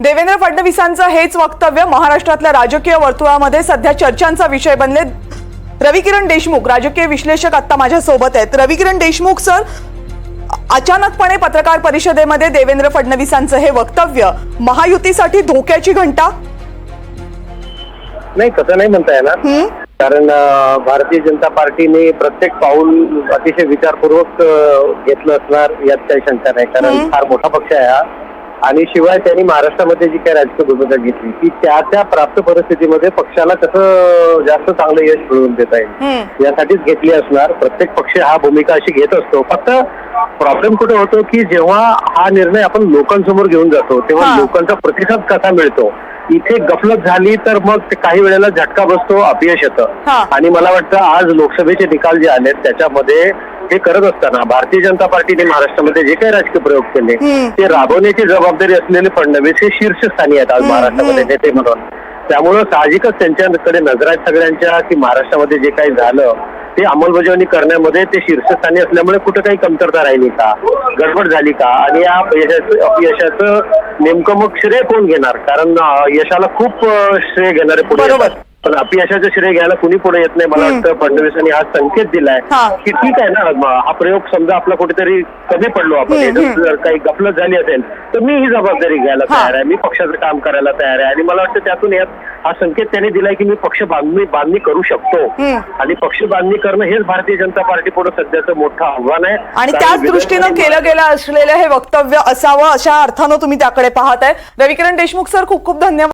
देवेंद्र फडणवीसांचं हेच वक्तव्य महाराष्ट्रातल्या राजकीय वर्तुळामध्ये सध्या चर्चांचा विषय बनले रविकिरण देशमुख राजकीय विश्लेषक आता माझ्या सोबत आहेत. रविकिरण देशमुख सर अचानकपणे पत्रकार परिषदेमध्ये देवेंद्र फडणवीसांचं हे वक्तव्य महायुतीसाठी धोक्याची घंटा? नाही तसं नाही म्हणता येणार? कारण भारतीय जनता पार्टीने प्रत्येक पाऊल अतिशय विचारपूर्वक घेतलं असणार यात काही शंका नाही. कारण फार मोठा पक्ष आहे हा. आणि शिवाय त्यांनी महाराष्ट्रामध्ये जी काही राजकीय भूमिका घेतली ती त्या त्या प्राप्त परिस्थितीमध्ये पक्षाला कसं जास्त चांगलं यश मिळवून देता येईल. यासाठीच घेतली असणार प्रत्येक पक्ष हा भूमिका अशी घेत असतो फक्त प्रॉब्लेम कुठे होतो की जेव्हा हा निर्णय आपण लोकांसमोर घेऊन जातो तेव्हा. लोकांचा प्रतिसाद कसा मिळतो इथे गफलत झाली तर मग काही वेळेला झटका बसतो अपयश येतं. आणि मला वाटतं आज लोकसभेचे निकाल जे आलेत त्याच्यामध्ये हे करत असताना भारतीय जनता पार्टीने महाराष्ट्रामध्ये जे काही राजकीय प्रयोग केले. ते राबवण्याची जबाबदारी असलेले फडणवीस हे शीर्षस्थानी आहेत आज महाराष्ट्रामध्ये नेते म्हणून. त्यामुळं साहजिकच त्यांच्याकडे नजर आहेत सगळ्यांच्या की महाराष्ट्रामध्ये जे काही झालं ते अंमलबजावणी करण्यामध्ये ते शीर्षस्थानी असल्यामुळे कुठं काही कमतरता राहिली का? गडबड झाली का? आणि या अपयशाचं अपयशाचं नेमकं मग श्रेय कोण घेणार? कारण यशाला खूप श्रेय घेणारे पुढे. पण अपयशाचं श्रेय घ्यायला कुणी पुढे येत नाही मला वाटतं फडणवीसांनी हा संकेत दिलाय. की ठीक आहे ना हा प्रयोग समजा आपला कुठेतरी कमी पडलो आपण. जर काही गफलत झाली असेल तर मी ही जबाबदारी घ्यायला. तयार आहे मी पक्षाचं काम करायला तयार आहे आणि मला वाटतं त्यातून यात हा संकेत त्याने दिलाय की मी पक्ष बांधणी बांधणी करू शकतो. आणि पक्ष बांधणी करणं हेच भारतीय जनता पार्टी पुढे सध्याचं मोठं आव्हान आहे आणि त्याच दृष्टीनं केलं गेलं असलेलं हे वक्तव्य असावं अशा अर्थानं तुम्ही त्याकडे पाहत आहे रविकिरण देशमुख सर खूप खूप धन्यवाद